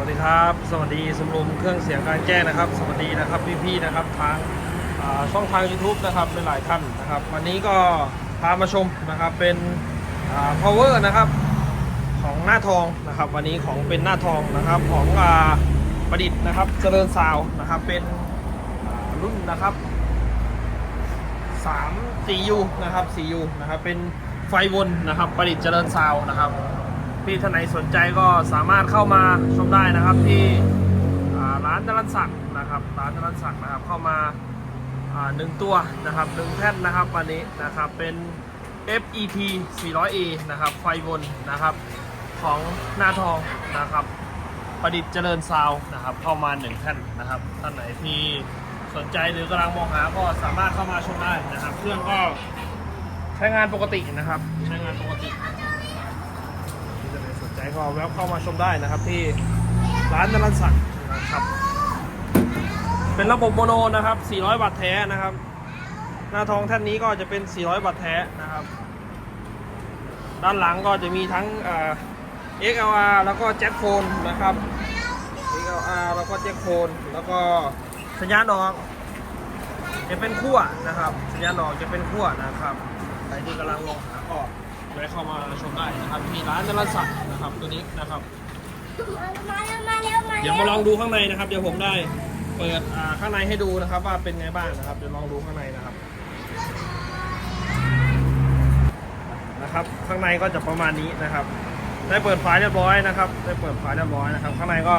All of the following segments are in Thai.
วัสดีครับ สวัสดีสมรมเครื่องเสียงการแจ้งนะครับ สวัสดีนะครับพี่ๆนะครับทางช่องทาง YouTube นะครับหลายๆท่านนะครับ วันนี้ก็พามาชมนะครับเป็น power นะครับของหน้าทองนะครับ วันนี้ของเป็นหน้าทองนะครับของประดิษฐ์นะครับเจริญซาวนะครับเป็นรุ่นนะครับ3 4U นะครับ 4U นะครับเป็นไฟวนนะครับประดิษฐ์เจริญซาวนะครับ พี่ท่านไหนสนใจก็สามารถเข้ามาชมได้นะครับที่ร้านจรัญศักดิ์นะครับร้านจรัญศักดิ์นะครับเข้ามาหนึ่งตัวนะครับหนึ่งแท่นนะครับวันนี้นะครับเป็น FET 400A นะครับไฟวนนะครับของหน้าทองนะครับประดิษฐ์เจริญซาวนะครับเข้ามาหนึ่งท่นนะครับท่านไหนที่สนใจหรือกำลังมองหาก็สามารถเข้ามาชมได้นะครับเครื่องก็ใช้งานปกตินะครับ ใช้งานปกติที่ท่านไหนสนใจ ก็แวะเข้ามาชมได้นะครับ ที่ร้านนรันศักดิ์นะครับ เป็นระบบโมโนนะครับ 400 วัตต์แท้นะครับ หน้าทองแท่านนี้ก็จะเป็น 400 วัตต์แท้นะครับ ด้านหลังก็จะมีทั้งเอ่อ XLR แล้วก็แจ็คโฟนนะครับ XLR แล้วก็แจ็คโฟนแล้วก็สัญญาณออกจะเป็นขั้วนะครับ สัญญาณออกจะเป็นขั้วนะครับใครที่กำลังมองหาก็แวะเข้ามาชมได้นะครับที่ร้านนรัศักดิ์นะครับตัวนี้นะครับมาเร็วมาเร็วมาเดี๋ยวมาลองดูข้างในนะครับเดี๋ยวผมได้เปิดอ่าข้างในให้ดูนะครับ ว่าเป็นไงบ้างนะครับเดี๋ยวลองดูข้างในนะครับนะครับ ข้างในก็จะประมาณนี้นะครับ ได้เปิดฝาเรียบร้อยนะครับ ได้เปิดฝาเรียบร้อยนะครับ ข้างในก็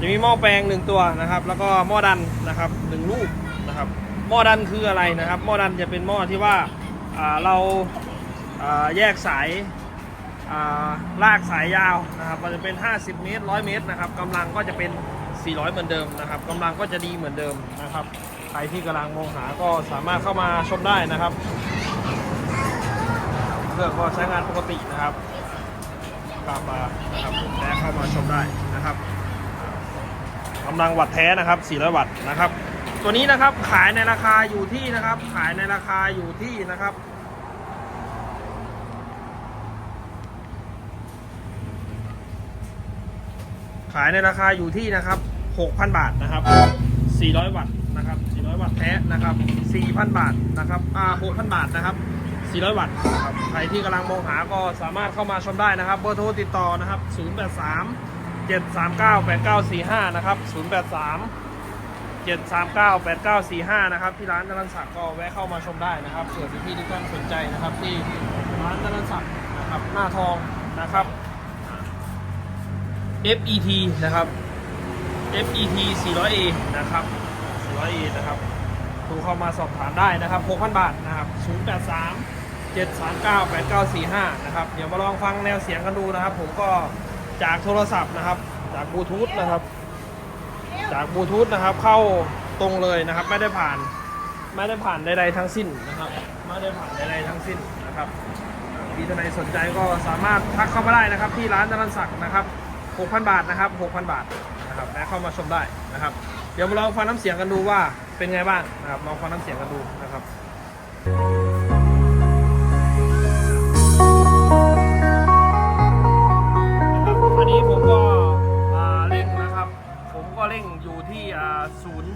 จะมีหม้อแปลงหนึ่งตัวนะครับ แล้วก็หม้อดันนะครับหนึ่งลูกนะครับหม้อดันคืออะไรนะครับหม้อดันจะเป็นหม้อที่ว่าอ่าเราอ่า แยกสายลากสายยาวนะครับมันจะเป็น 50 เมตร 100 เมตรนะครับกำลังก็จะเป็น 400 เหมือนเดิมนะครับกำลังก็จะดีเหมือนเดิมนะครับ ใครที่กำลังมองหาก็สามารถเข้ามาชมได้นะครับเครื่องก็ใช้งานปกตินะครับตามมานะครับและเข้ามาชมได้นะครับกำลังวัตต์แท้นะครับ 400 วัตต์นะครับ ตัวนี้นะครับขายในราคาอยู่ที่นะครับ ขายในราคาอยู่ที่นะครับ ขายในราคาอยู่ที่นะครับ 6,000 บาทนะครับ 400 วัตต์นะครับ 400 วัตต์แท้นะครับ 4,000 บาทนะครับอ่า6,000 บาทนะครับ 400 วัตต์นะครับใครที่กำลังมองหาก็สามารถเข้ามาชมได้นะครับเบอร์โทรติดต่อนะครับ 083 739 8945 นะครับ 083 739 8945 นะครับ ที่ร้านนรันศักดิ์ก็แวะเข้ามาชมได้นะครับเผื่อพี่ๆทุกท่านสนใจนะครับ ที่ร้านนรันศักดิ์นะครับหน้าทองนะครับ FET นะครับ FET 400A นะครับ 400A นะครับโทรเข้ามาสอบถามได้นะครับ 6,000 บาทนะครับ 083 739 8945 นะครับ เดี๋ยวมาลองฟังแนวเสียงกันดูนะครับ ผมก็จากโทรศัพท์นะครับ จากบลูทูธนะครับ จากบลูทูธนะครับ เข้าตรงเลยนะครับ ไม่ได้ผ่าน ไม่ได้ผ่านใดๆทั้งสิ้นนะครับ ไม่ได้ผ่านใดๆทั้งสิ้นนะครับพี่ท่านใดสนใจก็สามารถทักเข้ามาได้นะครับ ที่ร้านนรันศักดิ์นะครับ 6,000 บาทนะครับ 6,000 บาทนะครับและเข้ามาชมได้นะครับ เดี๋ยวมาลองฟังน้ำเสียงกันดูว่าเป็นไงบ้างนะครับลองฟังน้ำเสียงกันดูนะครับอันนี้ผมก็เร่งนะครับ ผมก็เร่งอยู่ที่ศูนย์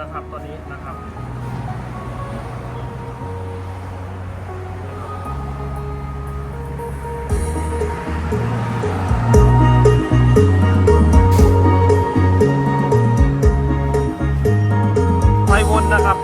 นะครับตอนนี้นะครับ ไฟวนนะครับ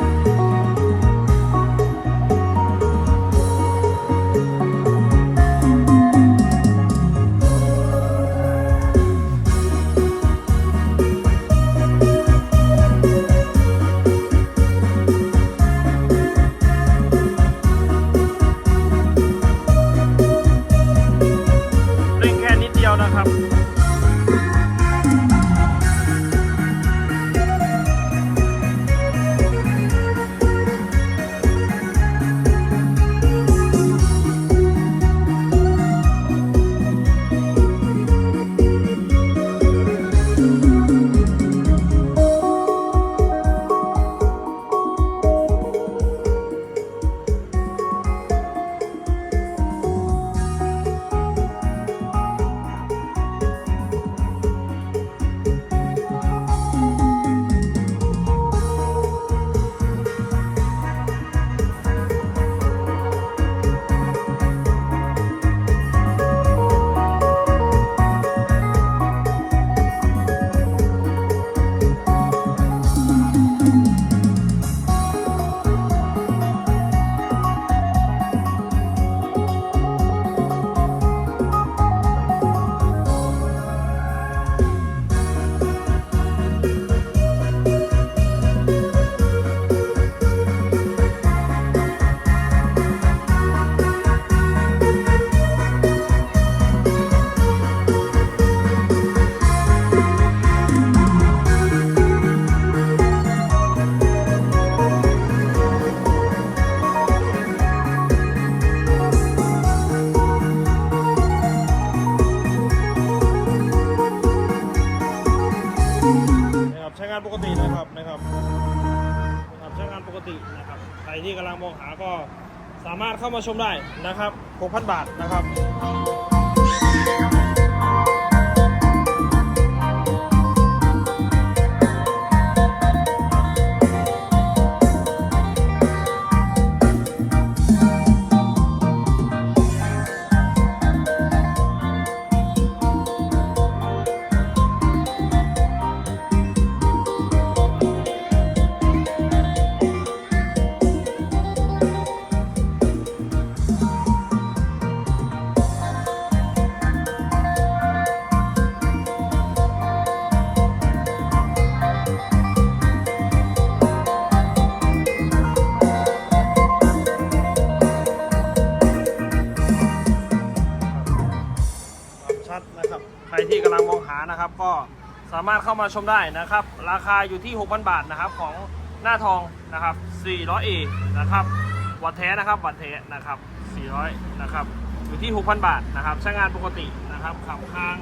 เร่งแค่นิดเดียวนะครับ ที่กำลังมองหาก็สามารถเข้ามาชมได้นะครับ 6,000 บาทนะครับ นะครับ ใครที่กำลังมองหานะครับ ก็สามารถเข้ามาชมได้นะครับ ราคาอยู่ที่ 6,000 บาทนะครับของหน้าทองนะครับ 400A นะครับวัดแท้นะครับวัดแท้นะครับ 400 นะครับอยู่ที่ 6,000 บาทนะครับใช้งานปกตินะครับขับข้าง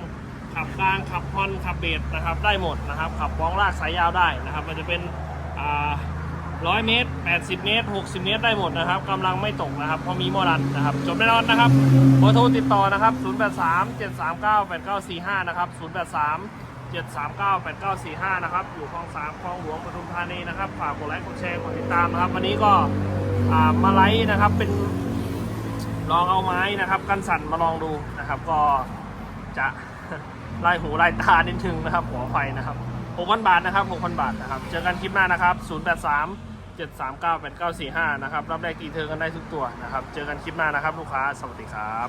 ขับกลางขับฮอนขับเบสนะครับได้หมดนะครับขับบ้องลากสายยาวได้นะครับ มันจะเป็นอ่า ร้อยเมตร 80 เมตร 60 เมตรได้หมดนะครับกำลังไม่ตกนะครับเพราะมีโมอรันนะครับจบแน่นอนนะครับเบอร์โทรติดต่อนะครับ 083 739 8945 นะครับ 083 739 8945 นะครับ อยู่คลองสามคลองหลวงปทุมธานีนะครับ ฝากกดไลค์ กดแชร์ กดติดตามนะครับ วันนี้ก็มาไลฟ์นะครับ เป็นลองเอาไม้นะครับ กันสั่นมาลองดูนะครับ ก็จะไล่หูไล่ตานิดนึงนะครับ หัวไฟนะครับ 6,000 บาทนะครับ 6,000 บาทนะครับ เจอกันคลิปหน้านะครับ 083 739 8945 นะครับ รับแรกกี่เทอกันได้ทุกตัวนะครับ เจอกันคลิปหน้านะครับ ลูกค้า สวัสดีครับ